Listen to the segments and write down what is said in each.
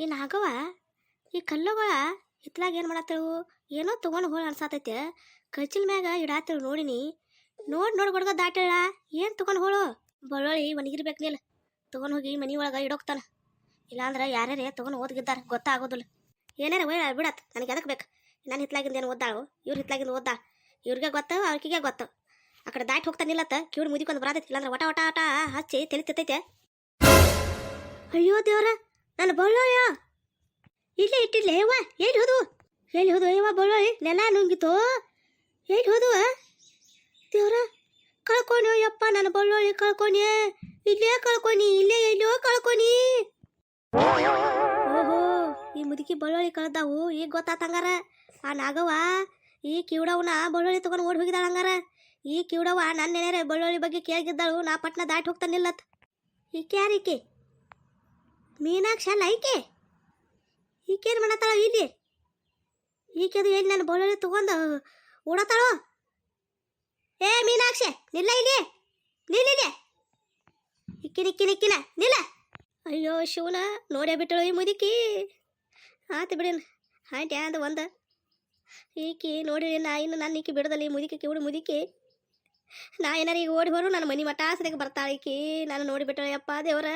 ಈ ನಾಗವ ಈ ಕಲ್ಲುಗಳ ಹಿತ್ಲಾಗ ಏನು ಮಾಡತ್ತೇವು ಏನೋ ತೊಗೊಂಡು ಹೋಳು ಅನ್ಸಾತೈತೆ. ಕಚ್ಚಿನ ಮ್ಯಾಗ ಇಡಾತೇಳು ನೋಡಿನಿ. ನೋಡಿ ನೋಡಿ ಗೊಡ್ಗ ದಾಟೇಳ ಏನು ತೊಗೊಂಡು ಹೋಳು? ಬಳ್ಳೊಳಿ ಒಣಗಿರ್ಬೇಕು ನೀಲ್. ತೊಗೊಂಡು ಹೋಗಿ ಮನಿ ಒಳಗೆ ಇಡೋಗ್ತಾನೆ ಇಲ್ಲಾಂದ್ರೆ ಯಾರ್ಯಾರೇ ತೊಗೊಂಡು ಓದ್ಗಿದ್ದಾರ ಗೊತ್ತಾಗೋದಿಲ್ಲ. ಏನಾರ ಒಳ್ಳೆ ಬಿಡತ್. ನನಗೆ ಅದಕ್ಕೆ ಬೇಕು? ನಾನು ಹಿತ್ಲಾಗಿಂದ ಏನು ಓದ್ದಾಳು? ಇವ್ರು ಹಿತ್ಲಾಗಿಂದ ಓದ್ದಾ? ಇವ್ರಿಗೆ ಗೊತ್ತು ಅವ್ರಿಗೆ ಗೊತ್ತು. ಆ ಕಡೆ ದಾಟಿ ಹೋಗ್ತಾನಿಲ್ಲತ್ತ ಕಿವಿಡ್ ಮುದಿಕೊಂಡು ಬರತೈತಿ. ಇಲ್ಲಾಂದ್ರೆ ಒಟ ಒಟ ಆಟ ಹಚ್ಚಿ ತಲೆ ತಿತ್ತೈತೆ. ಅಯ್ಯೋ ದೇವ್ರ! ನನ್ನ ಬಳ್ಳೋಯ. ಇಲ್ಲೇ ಇಟ್ಟಿಲ್ಲ ಯವ್ವ ಎಲ್ಲಿ ಹೋದು? ಎಲ್ಲಿ ಹೋದು, ಯವ್ವ ಬಳ್ಳೋಳಿ ನೆಲ ನುಂಗಿತು? ಎಲ್ಲಿ ಹೋದು ದೇವ್ರ ಕಳ್ಕೊಂಡು ಯಪ್ಪ ನನ್ನ ಬಳ್ಳೋಳಿ ಕಳ್ಕೊನಿ ಇಲ್ಲೇ ಕಳ್ಕೊನಿ ಇಲ್ಲೇ ಎಲ್ಲೋ ಕಳ್ಕೊನಿ ಓಹೋ, ಈ ಮುದುಕಿ ಬಳ್ಳೋಳಿ ಕಳ್ದಾವು, ಈಗ ಗೊತ್ತಾತಂಗಾರ. ಆ ನಾಗವ್ವ, ಈ ಕಿವುಡವನ ಬಳ್ಳೋಳಿ ತಗೊಂಡು ಓಡಿ ಹೋಗಿದ್ದಾಳ ಹಂಗಾರ. ಈ ಕಿವಡವ ನನ್ನ ನೆನೆರೆ ಬಳ್ಳೋಳಿ ಬಗ್ಗೆ ಕೇಳಿದ್ದಾಳು ನಾ ಪಟ್ನ ದಾಟಿ ಹೋಗ್ತಾನಿಲ್ಲತ್. ಈ ಯಾರೀಕೆ? ಮೀನಾಕ್ಷ ಅಲ್ಲ ಈಕೆ? ಈಕೇನು ಮಾಡತ್ತಾಳ ಇಲ್ಲಿ? ಈಕೆದು ಎಲ್ಲಿ ನಾನು ಬೌಲಲ್ಲಿ ತಗೊಂಡು ಓಡತಾಳೋ ಏ ಮೀನಾಕ್ಷೆ, ನಿಲ್ಲ ಇಲ್ಲಿ. ನಿಲ್ಲಿದೆ ಇಕ್ಕಿ ನಿಕ್ಕಿ ಇಕ್ಕಿನ ನಿಲ್ಲ. ಅಯ್ಯೋ ಶಿವನ ನೋಡೇ ಬಿಟ್ಟಳು ಈ ಮುದುಕಿ. ಆತು ಬಿಡಿನ ಆಂಟಿ ಅಂದ ಒಂದು. ಈಕಿ ನೋಡಿ ನಾ ಇನ್ನು ನಾನು ಈಕಿ ಬಿಡದಲ್ಲಿ ಮುದುಕಿ ಕಿವಡು ಮುದುಕಿ. ನಾ ಏನಾರ ಈಗ ಓಡಿ ಬರು ನನ್ನ ಮನೆ ಮಠ ಆಸರೆಗೆ ಬರ್ತಾಳೆ ಈಕಿ. ನಾನು ನೋಡಿ ಬಿಟ್ಟಳೆ ಯಪ್ಪ ದೇವ್ರ,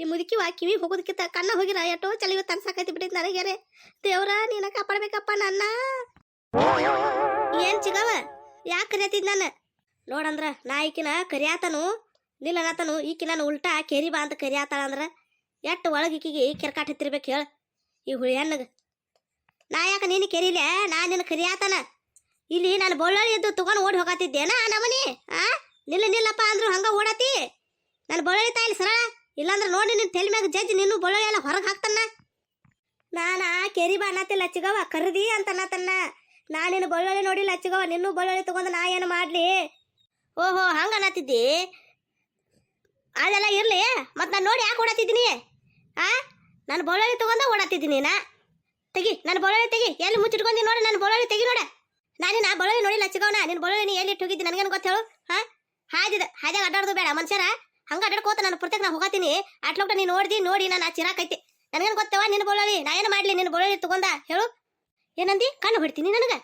ಈ ಮುದುಕಿ ಕಿವಿ ಹೋಗೋದಕ್ಕಿಂತ ಕಣ್ಣ ಹೋಗಿರ ಎಷ್ಟೋ ಚಲಿವ ತನ್ಸಾಕೈತಿ ಬಿಟ್ಟಿದ್ ನನಗ್ಯಾರೆ ದೇವ್ರ, ನೀನ ಕಾಪಾಡ್ಬೇಕಪ್ಪ ನನ್ನ. ಏನ್ ಚಿಗವ? ಯಾಕೆ ಕರಿಯತ್ತಿದ್ ನಾನು? ನೋಡಂದ್ರ, ನಾ ಈಕಿನ ಕರಿಯಾತನು, ನಿಲ್ಲನತನು. ಈಕಿ ನಾನು ಉಲ್ಟಾ ಕೆರಿ ಬಾ ಅಂತ ಕರಿಯಾತಾಳ ಅಂದ್ರ ಎಟ್ಟು ಒಳಗೆ ಈಕಿಗೆ ಕೆರ್ಕಾಟ್ ಹತ್ತಿರ್ಬೇಕು ಹೇಳ. ಈ ಹುಳಿ ಹಣ್ಣಗ. ನಾ ಯಾಕೆ ನೀನು ಕೆರಿಲೆ ನಾ ನಿನ್ನ ಕರಿಯಾತನ. ಇಲ್ಲಿ ನಾನು ಬಳ್ಳಾರಿ ಎದ್ದು ತಗೊಂಡು ಓಡಿ ಹೋಗತ್ತಿದ್ದೇನ ನಮನಿ ಆ? ನಿಲ್ಲ, ನಿಲ್ಲಪ್ಪ ಅಂದ್ರು ಹಂಗ ಓಡತಿ. ನಾನು ಬಳ್ಳೊಳ್ಳಿ ತಾಯಿಲಿ ಸರಳ. ಇಲ್ಲಾಂದ್ರೆ ನೋಡಿ ನಿನ್ನ ತೆಲ್ ಮ್ಯಾಗ ಜಜ್ಜಿ ನಿನ್ನ ಬಳ್ಳಾರಿ ಎಲ್ಲ ಹೊರಗೆ ಹಾಕ್ತಾನ. ನಾನ ಕೆರಿ ಬಾ ಅನ್ನತ್ತಿಲ್ಲ ಚಿಗವ ಕರ್ದಿ ಅಂತ ಅನ್ನತನ್ನ ನಾ ನಿನ್ನ ಬಳ್ಳಾರಿ ನೋಡಿ ಚಿಗವ ನಿನ್ನ ಬಳ್ಳಾರಿ ತಗೊಂಡು ನಾ ಏನು ಮಾಡ್ಲಿ? ಓಹೋ, ಹಂಗ ಅನ್ನತ್ತಿದ್ದಿ? ಅದೆಲ್ಲ ಇರ್ಲಿ ಮತ್ ನಾನು ನೋಡಿ ಯಾಕೆ ಓಡಾತಿದ್ದೀನಿ ಆ? ನಾನು ಬಳ್ಳಾರಿ ತಗೊಂಡ ಓಡಾತಿದ್ದೀನಿ ನಾ. ತೆಗಿ, ನಾನು ಬಳ್ಳಾರಿ ತೆಗಿ. ಎಲ್ಲಿ ಮುಚ್ಚಿಟ್ಕೊಂಡಿ ನೋಡಿ, ನಾನು ಬಳ್ಳಾರಿ ತೆಗಿ ನೋಡ. ನಾನು ನಾ ಬಳ್ಳೊಳ್ಳಿ ನೋಡಿಲ್ಲ ಚಿಗವನ ನಿನ್ನ ಬಳ್ಳೊಳ್ಳಿ ನೀ ಎಲ್ಲಿ ಹೋಗಿದ್ದಿ? ನನಗೇನು ಗೊತ್ತ ಹೇಳು? ಹಾ? ಹಾದಿದ ಹಾದ್ಯಾಗ ಅಡ್ಡಾಡೋದು ಬೇಡ. ಮನುಷ್ಯರ ಹಂಗ ಅಡ್ಡಾಡ್ಕೋತ ನಾನು ಪ್ರತ್ಯೇಕ ನಾ ಹೋಗತ್ತೀನಿ ಅಟ್ಲೋಟ ನೀನು ನೋಡ್ದಿ, ನೋಡಿ ನಾನು ಆ ಚಿರಾಕೈತಿ ನನಗೇನು ಗೊತ್ತವ ನಿನ್ನ ಬಳ್ಳೊಳ್ಳಿ ನಾ ಏನು ಮಾಡಲಿ? ನಿನ್ನ ಬಳ್ಳೊಳ್ಳಿ ತಗೊಂಡ? ಹೇಳು. ಏನಂದಿ? ಕಣ್ಣು ಹೊಡಿತೀನಿ ನನಗೆ.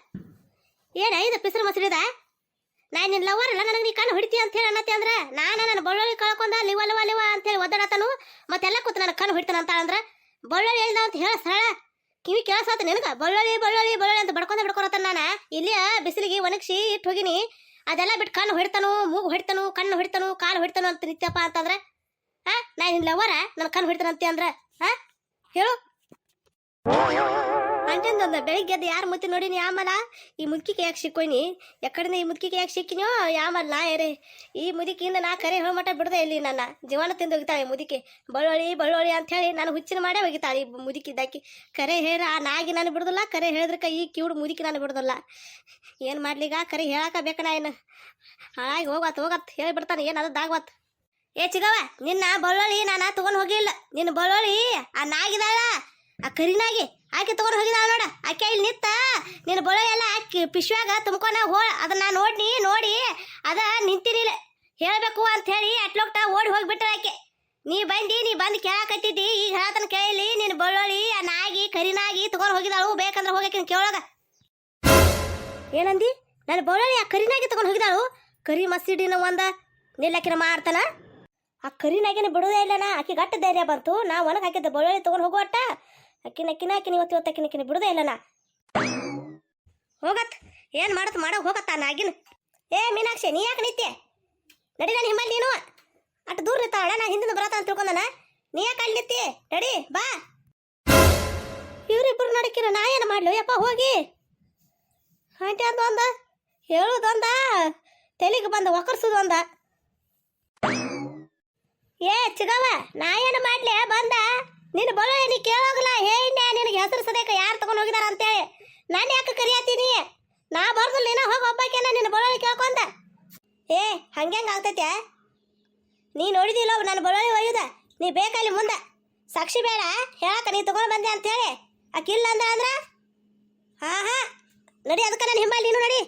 ಏನ ಇದು ಪಿಸರು ಮಸರಿದ ನಾ ನಿನ್ನ ಲವರ್ ಅಲ್ಲ, ನನಗೆ ನೀ ಕಣ್ಣು ಹೊಡಿತಿ ಅಂತ ಹೇಳಿ ಅನ್ನತ್ತೆ ಅಂದ್ರೆ, ನಾನು ನನ್ನ ಬಳ್ಳೊಳ್ಳಿ ಕಳ್ಕೊಂಡ ಲಿವ ಲಿವ ಲಿವ ಅಂತ ಹೇಳಿ ಒದ್ದಾಡತನು ಮತ್ತೆಲ್ಲ ಕೂತು ನನಗೆ ಕಣ್ಣು ಹೊಡಿತಾನ ಅಂತ ಅಂದ್ರೆ ಬಳ್ಳೊಳ್ಳಿ ಹೇಳ್ದ ಅಂತ ಹೇಳ ಸರಳ. ಕಿವಿ ಕೇಳಸಾತ ನಿನಗ? ಬಳ್ಳೊಳ್ಳಿ ಬಳ್ಳೊಳ್ಳಿ ಬಳ್ಳೊಳ್ಳಿ ಅಂತ ಬಡ್ಕೊಂಡ ಬಿಡ್ಕೊರತ್ತ ನಾನು? ಇಲ್ಲಿ ಬಿಸಿಲಿಗೆ ಒಣಗಿಸಿ ಇಟ್ಟು ಹೋಗಿನಿ. ಅದೆಲ್ಲ ಬಿಟ್ಟು ಕಣ್ಣು ಹೊಡಿತಾನು, ಮೂಗು ಹೊಡಿತಾನು, ಕಣ್ಣು ಹೊಡಿತಾನು, ಕಾಲು ಹೊಡಿತಾನು ಅಂತ ನಿತ್ಯಪ್ಪ ಅಂತಂದ್ರೆ? ಹಾ? ನಾ ನಿನ್ನ ಲವರ, ನನ್ನ ಕಣ್ಣು ಹೊಡಿತಾನಂತೆ ಅಂದ್ರೆ? ಹಾ? ಹೇಳು. ಅಂತಂದ ಬೆಳಿಗ್ಗೆ ಎದ್ದು ಯಾರು ಮುತ್ತಿ ನೋಡಿನಿ ಆಮಲ ಈ ಮುದುಕಿಗೆ ಯಾಕೆ ಸಿಕ್ಕೋಯ್ನಿ? ಎಕಡೆ ಈ ಮುದುಕಿಗೆ ಯಾಕೆ ಸಿಕ್ಕಿನೋ ಯಾಮಲ್ಲ ಏರಿ? ಈ ಮುದುಕಿಯಿಂದ ನಾ ಕರೆ ಹೇಳೋ ಮಟ್ಟ ಬಿಡದೆ ಇಲ್ಲಿ ನನ್ನ? ಜೀವನ ತಿಂದು ಹೋಗಿತಾಳೆ ಮುದುಕಿ. ಬಳ್ಳೊಳಿ ಬಳ್ಳೊಳ್ಳಿ ಅಂತ ಹೇಳಿ ನಾನು ಹುಚ್ಚಿನ ಮಾಡೇ ಹೋಗಿತಾಳೆ ಈ ಮುದುಕಿದ್ದಾಕಿ ಕರೆ ಹೇಳ, ಆ ನಾಗಿ ನಾನು ಬಿಡುದಿಲ್ಲ, ಕರೆ ಹೇಳಿದ್ರಕ ಈ ಕಿವುಡು ಮುದುಕಿ ನಾನು ಬಿಡುದಿಲ್ಲ. ಏನು ಮಾಡ್ಲಿಗ? ಕರೆ ಹೇಳಾಕ ಬೇಕ ನಾ ಏನು ಹಾಳಾಗಿ ಹೋಗತ್ ಹೋಗತ್, ಹೇಳಿಬಿಡ್ತಾನೆ, ಏನು ಅದದ್ದಾಗವತ್ ಏ ಚಿಗವ ನಿನ್ನ ಬಳ್ಳೊಳ್ಳಿ ನಾನು ತಗೊಂಡ್ ಹೋಗಿಲ್ಲ. ನಿನ್ನ ಬಳ್ಳೊಳ್ಳಿ ಆ ನಾಗಿದಾಳ ಆ ಕರಿನಾಗಿ ಆಕೆ ತಗೊಂಡು ಹೋಗಿದಾಳ ನೋಡ. ಆಕೆ ಇಲ್ಲಿ ನಿತ್ತ ನಿನ್ನ ಬೊಳೆ ಎಲ್ಲ ಆಕಿ ಪಿಶ್ವ್ಯಾಗ ತುಂಬ್ಕೊಂಡ ಹೋ ಅದನ್ನ ನೋಡಿ ನೋಡಿ, ಅದ ನಿಂತಿನಿಲ್ಲ ಹೇಳಬೇಕು ಅಂತ ಹೇಳಿ ಅಟ್ಲೋಗ್ತ ಓಡಿ ಹೋಗ್ಬಿಟ್ರ ಆಕೆ. ನೀ ಬಂದಿ, ನೀ ಬಂದು ಕೇಳಾಕತ್ತಿದ್ದಿ, ಈಗ ಹೇಳತನ ಕೇಳಿ ನಿನ್ನ ಬಳ್ಳೊಳ್ಳಿ ಆ ನಾಗಿ, ಕರಿನಾಗಿ ತಗೊಂಡು ಹೋಗಿದಾಳು, ಬೇಕಂದ್ರೆ ಹೋಗಕ್ಕೆ ಕೇಳೋದ ಏನಂದಿ? ನನ್ನ ಬಳ್ಳೊಳಿ ಆ ಕರಿನಾಗಿ ತಗೊಂಡು ಹೋಗಿದಾಳು? ಕರಿ ಮಸೀಡಿನ ಒಂದ ನಿಲ್ಲಕಿನ ಮಾಡ್ತಾನ? ಆ ಕರಿನಾಗಿನ ಬಿಡೋದೇ ಇಲ್ಲನ? ಆಕೆ ಗಟ್ಟ ಧೈರ್ಯ ಬಂತು. ನಾ ಒಣಗ್ ಹಾಕಿದ್ದೆ ಬಳ್ಳೊಳ್ಳಿ ತಗೊಂಡು ಹೋಗುವಟ್ಟ. ಅಕ್ಕಿನ ಅಕ್ಕಿನ ಅಕ್ಕಿನ ಇವತ್ತು ಇವತ್ತು ಅಕ್ಕಿನ ಅಕ್ಕಿನ ಬಿಡೋದೇ ಇಲ್ಲನ? ಹೋಗತ್. ಏನ್ ಮಾಡತ್ ಮಾಡೋ ಹೋಗತ್ತ ನಾಗಿನ. ಏ ಮೀನಾಕ್ಷಿ, ನೀ ಯಾಕೆ ನಿತ್ಯ? ನಡಿ ನಾನು ಹಿಮ್ಮಲ್ಲಿ ನೀನು. ಅಟ್ ದೂರ ನಿಂತಾವಳ ನಾ ಹಿಂದಿನ ಬರತ್ತ ಅಂತ ತಿಳ್ಕೊಂಡನ. ನೀ ಯಾಕೆ ಅಲ್ಲಿ ನಿತ್ತಿ ನಡಿ, ಬಾ. ಇವ್ರಿಬ್ರು ನಡಕಿರ, ನಾ ಏನು ಮಾಡ್ಲು? ಯಪ್ಪ, ಹೋಗಿ. ಆಂಟಿ ಅಂದ ಒಂದ ಹೇಳುದೊಂದ ತೆಲಿಗೆ ಬಂದ ಒಕರ್ಸುದೊಂದ ಏ ಚಿಗವ ನಾ ಏನು ಮಾಡ್ಲಿ? ಬಂದ. ನಿನ್ನ ಬಳ ನೀ ಕೇಳೋಗಿಲ್ಲ ಹೇಳಿನ ನಿನಗೆ ಹೆಸರು ಸದೇಕ ಯಾರು ತಗೊಂಡು ಹೋಗಿದಾರ ಅಂತೇಳಿ. ನಾನು ಯಾಕೆ ಕರಿಯಾತೀನಿ ನಾ? ಬರ್ದು ನೀನ ಹೋಗಿ ಒಬ್ಬಾಕೇನ ನಿನ್ನ ಬರೋಳಿ ಕೇಳ್ಕೊಂತ ಏ ಹಂಗೆ ಆಗ್ತೈತೆ? ನೀ ನೋಡಿದಿಲ್ಲ ನನ್ನ ಬರೋಳಿ ಒಯ್ಯುದ? ನೀ ಬೇಕಲ್ಲಿ ಮುಂದೆ. ಸಾಕ್ಷಿ ಬೇಡ ಹೇಳಕ್ಕ ನೀ ತಗೊಂಡು ಬಂದೆ ಅಂತೇಳಿ. ಆಕಿಲ್ಲ ಅಂದ ಅಂದ್ರ? ಹಾ ಹಾ. ನಡಿ, ಅದಕ್ಕೆ ನಾನು ಹಿಂಬಲ್ಲಿ ನೀನು ನಡಿ.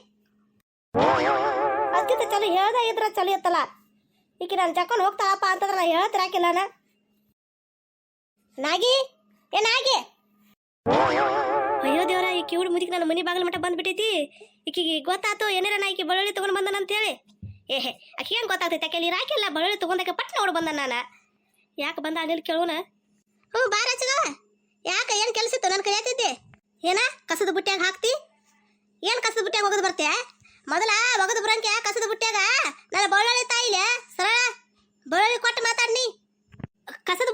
ಅದಕ್ಕಿಂತ ಚಲೋ ಹೇಳ್ದ ಇದ್ರ ಚಲೋ ಇತ್ತಲ್ಲ. ಈಕೆ ನಾನು ಜಕ್ಕೊಂಡು ಹೋಗ್ತಾಳಪ್ಪ ಅಂತಂದ್ರೆ ನಾ ಹೇಳ್ತಿರಾಕಿಲ್ಲ ನಾ ನಾಗಿ? ಏ, ನಾಗಿ? ಅಯ್ಯೋ ದೇವರ ಈ ಕಿವುಡ್ ಮುದಿಕ್ ನನ್ನ ಮನಿ ಬಾಗಿಲ ಮಟ್ಟ ಬಂದ್ಬಿಟ್ಟೈತಿ. ಈಕಿಗೆ ಗೊತ್ತಾತು, ಏನಾರ ನಾ ಈಕಿ ಬಳ್ಳುಳ್ಳಿ ತಗೊಂಡ್ ಬಂದನ ಅಂತೇಳಿ. ಏಹೆ ಆಕಿ ಏನು ಗೊತ್ತಾಗ್ತೈತೆ? ಆಕೆ ರಾಕಿಲ್ಲ ಬಳ್ಳುಳ್ಳಿ ತಗೊಂಡಾಕ ಪಟ್ ನೋಡಿ ಬಂದ ನಾನು. ಯಾಕೆ ಬಂದ ಅಲ್ಲಿ ಕೇಳೋಣ ಹ್ಞೂ ಬಾರ ಯಾಕ ಯಾಕೆ, ಏನು ಕೆಲಸ ಇತ್ತು? ನನ್ನ ಕೈ ಆತೈತಿ ಏನ, ಕಸದ ಬುಟ್ಟ್ಯಾಗ ಹಾಕ್ತಿ? ಏನು ಕಸದ ಬುಟ್ಟ್ಯಾಗ ಒಗದು ಬರ್ತೀಯ? ಮೊದಲ ಒಗದು ಬರಂಕೆ ಕಸದ ಬುಟ್ಟ್ಯಾಗ? ನನ್ನ ಬಳ್ಳುಳ್ಳಿ ತಾಯಿಲೆ ಸರಳ ಬಳ್ಳುಳ್ಳಿ ಕೊಟ್ಟು ಮಾತಾಡ್ನಿ ಕಸದ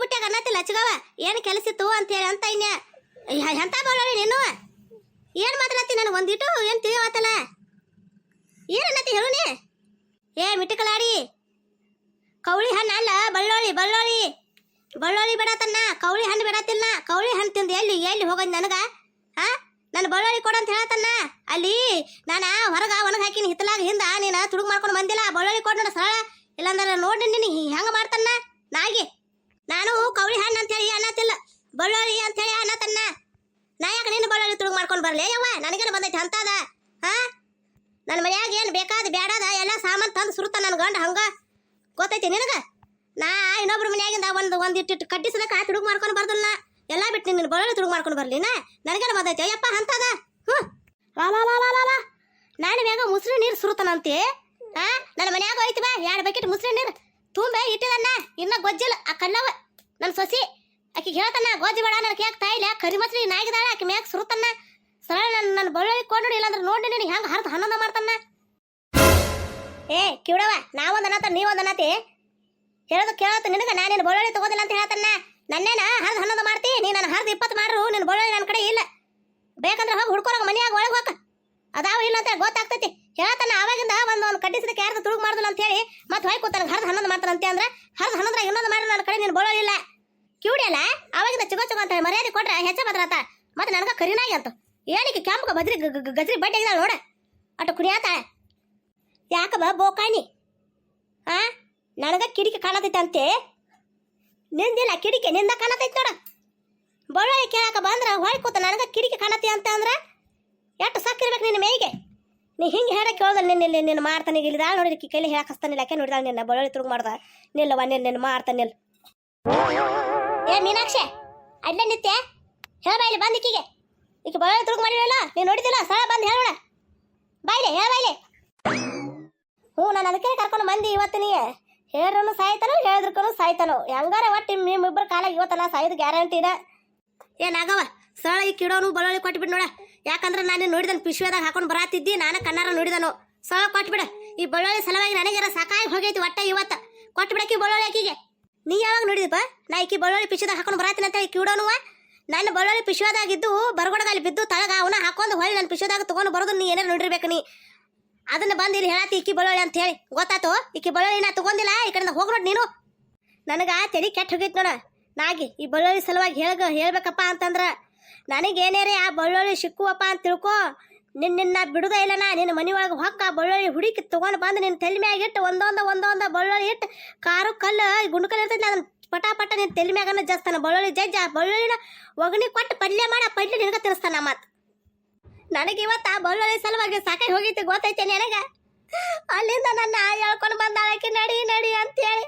ಹಚ್ಚಗವ ಏನು ಕೆಲಸ ಇತ್ತು ಅಂತೇಳಿ ಅಂತ ಇನ್ಯ? ಎಂತ ಬಳ್ಳುಳ್ಳಿ ನೀನು? ಏನು ಮಾತಾಡತ್ತಿ ನನಗೆ ಒಂದಿಟ್ಟು ಏನು ತಿಳಿಯವತ್ತಲ್ಲ ಏನು ಅನ್ನತ್ತಿ ಹೇಳು ನೀ? ಏ ಮಿಟ್ಟಕಲಾಡಿ ಕೌಳಿ ಹಣ್ಣು ಅಲ್ಲ, ಬಳ್ಳೋಳಿ ಬಳ್ಳೋಳಿ. ಬಳ್ಳೋಳಿ ಬಿಡತನ್ನ ಕೌಳಿ ಹಣ್ಣು ಬಿಡತ್ತಿಲ್ಲ ಕೌಳಿ ಹಣ್ಣು ತಿಂದು ಎಲ್ಲಿ ಎಲ್ಲಿ ಹೋಗೋದು ನನಗೆ? ಹಾ ನನ್ನ ಬಳ್ಳೋಳಿ ಕೊಡು ಅಂತ ಹೇಳತ್ತನ್ನ ಅಲ್ಲಿ ನಾನು ಹೊರಗ ಒಣಗ ಹಾಕಿನಿ, ಹಿತ್ತಲಾಗ ಹಿಂದ ನೀನು ತುಡುಗ್ ಮಾಡ್ಕೊಂಡು ಬಂದಿಲ್ಲ. ಬಳ್ಳೋಳಿ ಕೊಡು ನೋಡ ಸರಳ. ಇಲ್ಲಾಂದ್ರೆ ನೋಡಿ ನಿನ್ನ ಹೆಂಗೆ ಮಾಡ್ತನ್ನ? ನಾಗಿ. ನಾನು ಕೌಳಿ ಹಣ್ಣು ಅಂತ ಹೇಳಿ ಅನ್ನತ್ತಿಲ್ಲ ಬಳ್ಳೋಳಿ ಅಂತ ಹೇಳಿ ಅನ್ನತನ್ನ ನಾ ಯಾಕೆ ನಿನ್ನ ಬಳ್ಳೋಳಿ ತುಡುಗ್ ಮಾಡ್ಕೊಂಡು ಬರ್ಲಿ ಯವ್ವ? ನನಗೇನು ಬಂದೈತೆ ಅಂತದ? ಹಾ? ನನ್ನ ಮನ್ಯಾಗ ಏನು ಬೇಕಾದ ಬೇಡದ ಎಲ್ಲ ಸಾಮಾನು ತಂದು ಸುರುತ ನನ್ನ ಗಂಡ ಹಂಗ. ಗೊತ್ತೈತಿ ನಿನಗೆ? ನಾ ಇನ್ನೊಬ್ರ ಮನ್ಯಾಗಿಂದ ಒಂದು ಒಂದು ಇಟ್ಟು ಕಡ್ಡಿ ಆ ತುಡುಗ್ ಮಾಡ್ಕೊಂಡು ಬರ್ದಲ್ಲ ಎಲ್ಲ ಬಿಟ್ಟು ನಿನ್ನ ಬಳ್ಳೊಳ್ಳಿ ತುಡುಗ್ ಮಾಡ್ಕೊಂಡು ಬರ್ಲಿ ನಾ? ನನಗೇನು ಬಂದೈತೆ ಅಯ್ಯಪ್ಪ ಅಂತದ? ಹ್ಞೂ ವಾ ವಾ ವಾ ವಾ ನಾನು ಬೇಗ ಮುಸ್ರಿ ನೀರು ಸುರುತ್ತಾನಂತೆ ಹಾ ನನ್ನ ಮನ್ಯಾಗ ಹೋಯ್ತು ಬಾ, ಎರಡು ಬಕೆಟ್ ಮುಸ್ರಿ ನೀರು. ತುಂಬೆ ಇಟ್ಟಿದನ್ನ ಇನ್ನ ಗೊಜ್ಜಿಲ್ಲ ಆ ಕಣ್ಣವ ನನ್ನ ಸೊಸಿ. ಆಕಿ ಹೇಳ್ತಾನ ಗೊಜ್ಜಿ ಬೇಡ ನನಗೆ ಯಾಕೆ ತಾಯಿಲ್ಲ ಕರಿ ಮಸ್ರಿ ನಾಯಿಗಿದಾಳ, ಆಕೆ ಮ್ಯಾಕ್ ಸುರುತ್ತನ್ನ. ಸರಳ ನನ್ನ ನನ್ನ ಬಳ್ಳೊಳ್ಳಿ ಕೊಂಡು ಇಲ್ಲಾಂದ್ರೆ ನೋಡಿ ನೀನು, ಹೆಂಗೆ ಹರಿದು ಹನ್ನೊಂದ ಮಾಡ್ತಾನ ಏ ಕಿವಿಡವ ನಾವೊಂದು ನೀ ನೀವೊಂದು ಅನ್ನತಿ ಹೇಳೋದು ಕೇಳತ್ತು ನಿನಗೆ? ನಾನು ನಿನ್ನ ಬಳ್ಳಿ ತಗೋದಿಲ್ಲ ಅಂತ ಹೇಳ್ತಾನ ನನ್ನೇನ ಹರಿದು ಹನ್ನೊಂದು ಮಾಡ್ತಿ? ನೀ ನನ್ನ ಹರ್ದ ಇಪ್ಪತ್ತು ಮಾಡ್ರು ನಿನ್ನ ಬಳ್ಳಿ ನನ್ನ ಕಡೆ ಇಲ್ಲ. ಬೇಕಂದ್ರೆ ಹೋಗಿ ಹುಡ್ಕೊಳಗ ಮನೆಯಾಗ ಒಳಗೆ ಹೋಗ. ಅದಾವ ಇಲ್ಲ ಅಂತ ಗೊತ್ತಾಗ್ತೈತಿ. ಹೇಳ್ತಾನ ಅವಾಗಿಂದ ಒಂದು ಒಂದು ಕಡ್ಡಿಸಿದಕ್ಕೆ ಯಾರ್ದು ತುಳುಗ್ ಮಾಡ್ದಲ್ಲ ಅಂತ ಹೇಳಿ ಮತ್ತೆ ಹೊಯ್ ಕೂತಾನ, ಹರ್ದು ಹನ್ನೊಂದು ಮಾಡ್ತಾನ ಅಂತ ಅಂದ್ರೆ, ಹರ್ದು ಹನ್ನೊಂದ್ರ ಇನ್ನೊಂದು ಮಾಡಿ ನನ್ನ ಕಡೆ ನೀನು ಬೋಳಿಲ್ಲ ಇಲ್ಲ. ಕಿವಿಡಿಯಲ್ಲ ಅವಾಗಿಂದ ಚಿಗೋ ಚಿಗೋ ಅಂತ ಮರ್ಯಾದೆ ಕೊಟ್ರೆ ಹೆಚ್ಚ ಬದ್ರಾತ ಮತ್ತೆ ನನಗ ಕರಿನಾಗಿ ಅಂತ. ಏನಕ್ಕೆ ಕೆಂಪಗ ಬದ್ರಿ ಗಜ್ರಿ ಬಡ್ಡಿ ಆಗಿದಾಳ ನೋಡ. ಅಟ್ಟು ಕುಣಿಯಾತಾಳೆ ಯಾಕಬ ಬೋಕಾಣಿ? ಆ? ನನಗ ಕಿಡಿಕೆ ಕಾಣತೈತೆ ಅಂತೆ. ನಿಂದಿಲ್ಲ ಕಿಡಿಕೆ, ನಿಂದ ಕಾಣತೈತೆ ನೋಡ. ಬಳ್ಳಿ ಕೇಳಕ ಬಂದ್ರ ಹೊಯ್ ಕೂತ ನನಗ ಕಿಡಿಕೆ ಕಾಣತಿ ಅಂತ ಅಂದ್ರ, ಎಷ್ಟು ಸಕ್ಕಿರ್ಬೇಕು ನಿನ್ನ ಮೇಯಿಗೆ? ನೀ ಹಿಂಗೆ ಹೇಳಕ್ಕೆ ಹೋದ ನಿನ್ನ ನಿನ್ನ ನಿನ್ನ ಮಾಡ್ತಾನೆ ಇಲ್ಲಿದಾಳ ನೋಡಿ ಕಿ ಕೈಲಿ ಹೇಳಕ್ ಹಸ್ತಾನಿಲ್ಲ ಯಾಕೆ ನೋಡಿದಾಗ ನಿನ್ನ ಬಳ್ಳೊಳ್ಳಿ ತುರುಗ್ ಮಾಡ್ದ. ನಿಲ್ಲವ ನಿನ್ನ ನಿನ್ನ ಮಾಡ್ತಾನೆ ನಿಲ್ ಏ, ಮೀನಾಕ್ಷೆ ಅಡ್ಲೆ ನಿತ್ಯ? ಹೇಳ ಇಲ್ಲಿ ಬಂದಿಕ್ಕಿಗೆ ಈಗ ಬಳ್ಳೊಳ್ಳಿ ತುರುಗ್ ಮಾಡಿರಲ್ಲ, ನೀನು ನೋಡಿದಿಲ್ಲ ಸಳ ಬಂದು ಹೇಳೋಣ. ಬಾಯ್ಲೆ ಹೇಳ ಬಾಯ್ಲೆ. ಹ್ಞೂ, ನಾನು ಅದಕ್ಕೆ ಕರ್ಕೊಂಡು ಬಂದಿ ಇವತ್ತು ನೀ. ಹೇಳ್ರೂ ಸಾಯ್ತಾನೋ ಹೇಳಿದ್ರಕ್ಕೂ ಸಾಯ್ತಾನೋ. ಹೆಂಗಾರ ಒಟ್ಟು ನಿಮ್ಮಿಬ್ಬರು ಕಾಲಾಗಿ ಇವತ್ತಲ್ಲ ಸಾಯ್ದು ಗ್ಯಾರಂಟಿನ ಏನಾಗವ ಸರಳ ಈ ಕಿಡೋನು ಬಳ್ಳೊಳ್ಳಿ ಕೊಟ್ಬಿಡ್ ನೋಡ. ಯಾಕಂದ್ರೆ ನಾನು ನೋಡಿದನು ಪಿಶ್ವೇದಾಗ ಹಾಕೊಂಡು ಬರಾತಿದ್ದಿ, ನಾನು ಕಣ್ಣಾರ ನೋಡಿದನು. ಸರಳ ಕೊಟ್ಬಿಡ. ಈ ಬಳ್ಳೊಳ್ಳಿ ಸಲುವಾಗಿ ನನಗೆ ಸಾಕಾಗಿ ಹೋಗೈತಿ ಒಟ್ಟ ಇವತ್ತ. ಕೊಟ್ಬಿಡಕಿ ಬಳ್ಳೊಳ್ಳಿ ಆಕಿಗೆ. ನೀ ಯಾವಾಗ ನೋಡಿದಪ್ಪ ನಾ ಈಕಿ ಬಳ್ಳೊಳ್ಳಿ ಪಿಶ್ವದಾಗ ಹಾಕೊಂಡು ಬರಾತೀನಿ ಅಂತ ಈ ಕಿಡೋನುವ ನನ್ನ ಬಳ್ಳೊಳ್ಳಿ ಪಿಶ್ವದಾಗಿದ್ದು ಬರಗೊಡದಲ್ಲಿ ಬಿದ್ದು ತಳಗ ಅವನ ಹಾಕೊಂಡು ಹೊಳ್ಳಿ ನನ್ನ ಪಿಶ್ವದಾಗ ತಗೊಂಡು ಬರೋದು ನೀ ಏನಾರು ನೋಡಿರ್ಬೇಕು ನೀ? ಅದನ್ನ ಬಂದು ಇಲ್ಲಿ ಹೇಳತ್ತಿ ಇಕ್ಕಿ ಬಳ್ಳೊಳ್ಳಿ ಅಂತ ಹೇಳಿ. ಗೊತ್ತಾತು? ಈಕಿ ಬಳ್ಳೊಳ್ಳಿ ನಾ ತಗೊಂಡಿಲ್ಲ, ಈ ಕಡೆಯಿಂದ ಹೋಗಿ ನೀನು. ನನಗ ತಲೆ ಕೆಟ್ಟ ಹೋಗೈತಿ ನೋಡ. ನಾಗಿ, ಈ ಬಳ್ಳೊಳ್ಳಿ ಸಲುವಾಗಿ ಹೇಳ್ಗ ಹೇಳ್ಬೇಕಪ್ಪ ಅಂತಂದ್ರ ನನಗೇನೇರೆ ಆ ಬಳ್ಳೊಳ್ಳಿ ಸಿಕ್ಕುವಪ್ಪ ಅಂತ ತಿಳ್ಕೊ. ನಿನ್ನ ಬಿಡುದ ಇಲ್ಲನ, ನಿನ್ನ ಮನೆ ಒಳಗೆ ಹೊಕ್ಕ ಬಳ್ಳೊಳ್ಳಿ ಹುಡುಕಿ ತಗೊಂಡು ಬಂದು ನಿನ್ನ ತಲೆ ಮ್ಯಾಗ ಇಟ್ಟು ಒಂದೊಂದು ಒಂದೊಂದು ಬಳ್ಳೊಳ್ಳಿ ಇಟ್ಟು ಕಾರು ಕಲ್ಲು ಗುಂಡು ಇರ್ತೈತಿ ಅದನ್ನ ಪಟ ಪಟ ನಿನ್ನ ತಲೆ ಮ್ಯಾಗನ ಜಸ್ತಾನ. ಬಳ್ಳೊಳ್ಳಿ ಜಜ್ಜ ಬಳ್ಳೊಳ್ಳಿನ ಒಗಣಿ ಕೊಟ್ಟು ಪಲ್ಯ ಮಾಡ ಪಲ್ಯ ನಿನಗೆ ತಿನ್ನಿಸ್ತಾನ ಮಾತು. ನನಗೆ ಇವತ್ತು ಆ ಬಳ್ಳೊಳ್ಳಿ ಸಲುವಾಗಿ ಸಾಕಾಗಿ ಹೋಗೈತಿ ಗೊತ್ತೈತೆ ನನಗೆ? ಅಲ್ಲಿಂದ ನನ್ನ ಹೇಳ್ಕೊಂಡು ಬಂದಾಳಕ್ಕೆ ನಡಿ ನಡಿ ಅಂತೇಳಿ.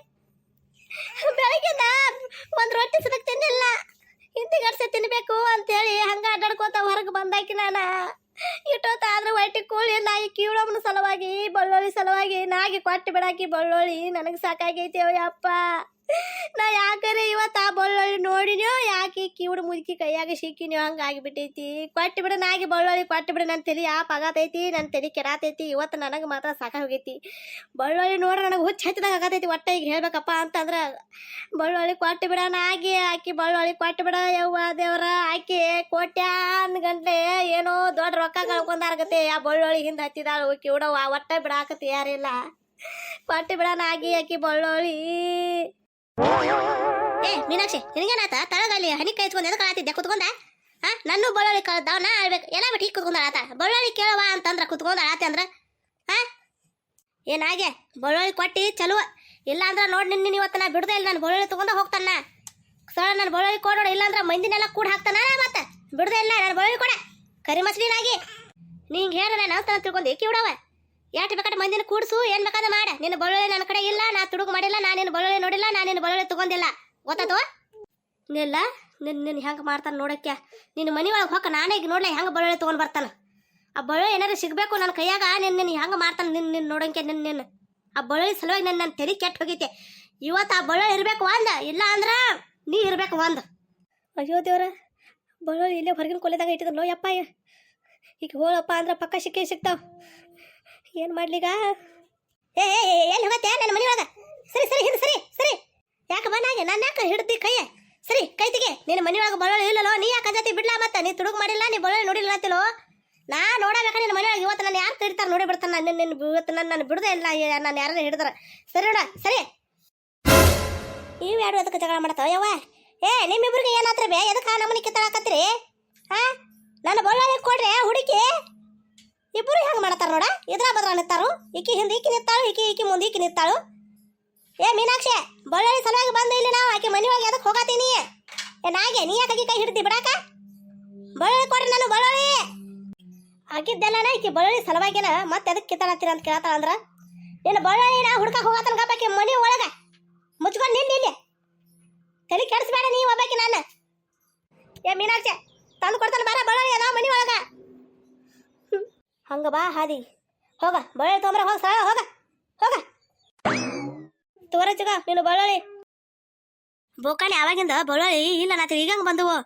ಬೆಳಗ್ಗೆ ಒಂದು ರೊಟ್ಟಿ ಸಿಗಕ್ಕೆ ತಿನ್ನಿಲ್ಲ. ಹಿಂದಿಗಡ್ಸೆ ತಿನ್ಬೇಕು ಅಂತೇಳಿ ಹಂಗ ಅಡ್ಡಾಡ್ಕೋತ ಹೊರಗೆ ಬಂದಾಕಿ ನಾನು. ಆದ್ರೆ ಹೊಟ್ಟಿ ಕೂಳಿ, ನಾಯಿ ಕೀಳಮ್ಮನ ಸಲುವಾಗಿ ಬಳ್ಳೊಳ್ಳಿ ಸಲುವಾಗಿ ನಾಗಿ ಕೊಟ್ಟು ಬಿಡಾಕಿ ಬಳ್ಳೊಳ್ಳಿ ನನಗೆ ಸಾಕಾಗೈತೆ ಅಪ್ಪ ನಾ ಯಾಕರೆ ಇವತ್ತು ಆ ಬಳ್ಳೊಳ್ಳಿ ನೋಡಿನೋ ಯಾಕೆ ಕಿವಿಡು ಮುದುಕಿ ಕೈಯಾಗ ಸಿಕ್ಕಿನೋ ಹಂಗೆ ಆಗಿಬಿಟ್ಟೈತಿ ಕೊಟ್ಟು ಬಿಡ ನಾಗಿ ಬಳ್ಳೊಳ್ಳಿ ಕೊಟ್ಟು ಬಿಡ ನನ್ನ ತಲೆ ಯಾಪ್ ಆಗತೈತಿ ನನ್ನ ತಲೆ ಕೆರಾತೈತಿ ಇವತ್ತು ನನಗೆ ಮಾತ್ರ ಸಾಕ ಹೋಗೈತಿ. ಬಳ್ಳೊಳ್ಳಿ ನೋಡ್ರೆ ನನಗೆ ಹುಚ್ಚು ಹಚ್ಚಿದಾಗ ಆಗತೈತಿ, ಒಟ್ಟ ಈಗ ಹೇಳ್ಬೇಕಪ್ಪ ಅಂತಂದ್ರೆ ಬಳ್ಳೊಳ್ಳಿ ಕೊಟ್ಟು ಬಿಡ ನಾಗಿ, ಆಕಿ ಬಳ್ಳೊಳ್ಳಿ ಕೊಟ್ಟು ಬಿಡ ಯವ್ವ ದೇವ್ರ, ಆಕಿ ಕೋಟ್ಯಾನ್ ಗಂಟೆ ಏನೋ ದೊಡ್ಡ ರೊಕ್ಕ ಕಳ್ಕೊಂಡಾರ್ಗತ್ತೆ, ಆ ಬಳ್ಳೊಳ್ಳಿ ಹಿಂದೆ ಹತ್ತಿದಾಳು ಕಿವಿಡವ್ವ ಒಟ್ಟ ಬಿಡಾಕ ಯಾರಿಲ್ಲ ಕೊಟ್ಟು ಬಿಡ ನಾಗಿ, ಆಕಿ ಬಳ್ಳೊಳ್ಳಿ ಏ, ಮೀನಾಕ್ಷಿ ನಿನಗೇನಾತ ತಳಗಲ್ಲಿ ಹನಿ ಕೈ ಇಟ್ಕೊಂಡು ಎದಕ್ಕೆ ಆತಿದ್ದೆ ಕುತ್ಕೊಂಡ? ಹಾ ನನ್ನ ಬಳ್ಳೊಳ್ಳಿ ಕಳ್ದಾವ ನಾ ಆಡ್ಬೇಕು ಎಲ್ಲ ಬಿಟ್ಟು ಈಗ ಕುತ್ಕೊಂಡ ಆತ ಬಳ್ಳೊಳ್ಳಿ ಕೇಳವ ಅಂತಂದ್ರೆ ಕುತ್ಕೊಂಡ ಆತ ಅಂದ್ರೆ? ಹಾ ಏನಾಗೆ ಬಳ್ಳೊಳ್ಳಿ ಕೊಟ್ಟಿ ಚಲುವ. ಇಲ್ಲ ಅಂದ್ರೆ ನೋಡಿ ನಿನ್ನ ಇವತ್ತು ನಾ ಬಿಡದೆ ಇಲ್ಲ. ನಾನು ಬಳ್ಳೊಳ್ಳಿ ತೊಗೊಂಡು ಹೋಗ್ತಾನ ಸರ, ನಾನು ಬಳ್ಳೊಳ್ಳಿ ಕೊಡೋಣ ಇಲ್ಲಾಂದ್ರೆ ಮಂದಿನೆಲ್ಲ ಕೂಡ ಹಾಕ್ತಾನ ಮತ್ತೆ? ಬಿಡದೆ ಇಲ್ಲ. ನಾನು ಬಳ್ಳೊಳ್ಳಿ ಕೊಡೆ. ಕರಿ ಮಸ್ಲಿನಾಗಿ ನಿಂಗೆ ಹೇಳ ನಾನು ಅಂತ ತಿಳ್ಕೊಂಡು. ಕಿವಿಡವ ಯಾಟ್ ಬೇಕಾದ್ರೆ ಮಂದಿನ ಕೂಡ್ಸು, ಏನ್ ಬೇಕಾದ್ರೆ ಮಾಡ. ನಿನ್ನ ಬಳ್ಳೊಳ್ಳಿ ನನ್ನ ಕಡೆ ಇಲ್ಲ, ನಾ ತುಡುಗು ಮಾಡಿಲ್ಲ ನಾನು ನಿನ್ನ ಬಳ್ಳೊಳ್ಳಿ ನೋಡಿಲ್ಲ ನಾನು ನಿನ್ನ ಬಳ್ಳೊಳ್ಳಿ ತಗೊಂಡಿಲ್ಲ. ಗೊತ್ತಾತು ನಿಲ್ಲ ನಿನ್ನ ನಿನ್ನ ಹೆಂಗೆ ಮಾಡ್ತಾನೆ ನೋಡಕ್ಕೆ ನಿನ್ನ ಮನೆ ಒಳಗೆ ಹೊಕ್ಕ ನಾನೇ ಈಗ ನೋಡ್ಲೆ ಹೆಂಗೆ ಬಳ್ಳೊಳ್ಳಿ ತೊಗೊಂಡು ಬರ್ತಾನೆ. ಆ ಬಳ್ಳೊಳ್ಳಿ ಏನಾರು ಸಿಗಬೇಕು ನನ್ನ ಕೈಯಾಗ ನಿನ್ನ ನಿನ್ನ ಹೆಂಗೆ ಮಾಡ್ತಾನ ನಿನ್ನ ನಿನ್ನ ನೋಡಂಕೆ ನಿನ್ನ ನಿನ್ನ ಆ ಬಳ್ಳೊಳ್ಳಿ ಸಲುವಾಗಿ ನನ್ನ ನನ್ನ ತೆರಿ ಕೆಟ್ಟು ಹೋಗೈತೆ. ಇವತ್ತು ಆ ಬಳ್ಳೊಳ್ಳಿ ಇರಬೇಕು ಒಂದ ಇಲ್ಲ ಅಂದ್ರೆ ನೀ ಇರಬೇಕು ಒಂದು ಅಯ್ಯೋ ದೇವ್ರ, ಬಳ್ಳೊಳ್ಳಿ ಇಲ್ಲೇ ಹೊರಗಿನ ಕೊಲೆದಾಗ ಇಟ್ಟಿದ್ರು ಯಪ್ಪ ಈಗ. ಹೋಳಪ್ಪ ಅಂದ್ರೆ ಪಕ್ಕ ಸಿಕ್ಕೇ ಸಿಗ್ತಾವ ಏನು ಮಾಡ್ಲಿಗ? ಏ ಎಲ್ಲಿ ಹೋಗತ್ತೆ? ನನ್ನ ಮನೆ ಒಳಗ ಸರಿ ಸರಿ, ಹಿಂದೆ ಸರಿ ಸರಿ. ಯಾಕೆ ಬನ್ನಾಗೆ ನಾನು ಯಾಕೆ ಹಿಡ್ದಿ ಕೈಯ? ಸರಿ, ಕೈ ತೆಗೆ. ನಿನ್ನ ಮನೆ ಒಳಗೆ ಬಳ್ಳೊಳ್ಳಿ ಇಲ್ಲಲೋ ನೀ ಯಾಕೆ ಜೊತೆ ಬಿಡ್ಲಾ ಮತ್ತೆ? ನೀ ತುಡುಗ್ ಮಾಡಿಲ್ಲ, ನೀ ಬಳ್ಳೊಳ್ಳಿ ನೋಡಿಲ್ಲ ತಿಲೋ ನಾ ನೋಡಬೇಕ ನಿನ್ನ ಮನೆ ಒಳಗೆ ಇವತ್ತು ನಾನು ಯಾರು ತಿಡ್ತಾರೆ ನೋಡಿ ಬಿಡ್ತಾನೆ. ನಾನು ನಿನ್ನ ಇವತ್ತು ನನ್ನ ನಾನು ಬಿಡದೆ ಇಲ್ಲ ನಾನು ಯಾರನ್ನ ಹಿಡಿದಾರ. ಸರಿ ನೋಡ, ಸರಿ. ನೀವು ಯಾರು ಅದಕ್ಕೆ ಜಗಳ ಮಾಡ್ತಾವ ಯವ್ವ? ಏ, ನಿಮ್ಮಿಬ್ರಿಗೆ ಏನಾತ್ರ ಬೇ? ಎದಕ್ಕೆ ನಮ್ಮನೆ ಕಿತ್ತಾಳಕತ್ತೀರಿ? ಹಾಂ ನನ್ನ ಬಳ್ಳಾರಿಗೆ ಕೊಡ್ರಿ, ಹುಡುಕಿ. ಇಬ್ಬರು ಹೆಂಗೆ ಮಾಡ್ತಾರ ನೋಡ? ಇದ್ರ ಬದ್ರ ನಿಂತಾರು? ಈಕಿ ಹಿಂದೆ ಈಕಿ ನಿಂತಾಳು, ಈಕಿ ಈಕಿ ಮುಂದೆ ಈಕಿ ನಿತ್ತಾಳು ಏ ಮೀನಾಕ್ಷಿ, ಬಳ್ಳಾರಿ ಸಲುವಾಗಿ ಬಂದು ಇಲ್ಲಿ ನಾವು, ಆಕೆ ಮನೆ ಒಳಗೆ ಅದಕ್ಕೆ ಹೋಗತ್ತೀನಿ ಏ ನಾಗೆ, ನೀ ಯಾಕೆ ಕೈ ಹಿಡ್ದಿ ಬಿಡಾಕ? ಬಳ್ಳೊಳ್ಳಿ ಕೊಡ್ರಿ ನಾನು ಬಳ್ಳೊಳ್ಳಿ ಆಗಿದ್ದೆಲ್ಲ ಈಕಿ ಬಳ್ಳೊಳ್ಳಿ ಸಲುವಾಗಿನ ಮತ್ತೆ ಅದಕ್ಕೆ ಕಿತ್ತಾಳತ್ತೀರ ಅಂತ ಕೇಳ್ತಾಳ ಅಂದ್ರೆ, ನೀನು ಬಳ್ಳೊಳ್ಳಿ ನಾ ಹುಡ್ಕಕ್ಕೆ ಹೋಗತ್ತನ ಗಪ್ಪಾಕಿ ಮನೆ ಒಳಗ ಮುಚ್ಕೊಂಡು ನಿನ್ನ ಇಲ್ಲಿ ತಲೆ ಕೆಡಿಸ್ಬೇಡ ನೀ ಒಬ್ಬಾಕಿ ನಾನು ಏ ಮೀನಾಕ್ಷಿ ತಂದು ಕೊಡ್ತಾನೆ ಬಾರ ಬಳ್ಳೊಳ್ಳಿ ಅದಾವ ಮನೆ ಒಳಗ ಹ್ಮ್. ಹಂಗ ಬಾ, ಹಾದಿ. ಹೋಗ, ಬಳ್ಳಿ ತೊಂಬ್ರ ಹೋಗ ಸರ ಹೋಗ ಹೋಗ. ತೋರ ಚಿಗ ನೀನು ಬಳ್ಳಿ. ಬೋಕಾಣಿ ಅವಾಗಿಂದ ಬಳ್ಳಿ ಇಲ್ಲ ನಾತಿ ಈಗ ಬಂದವು.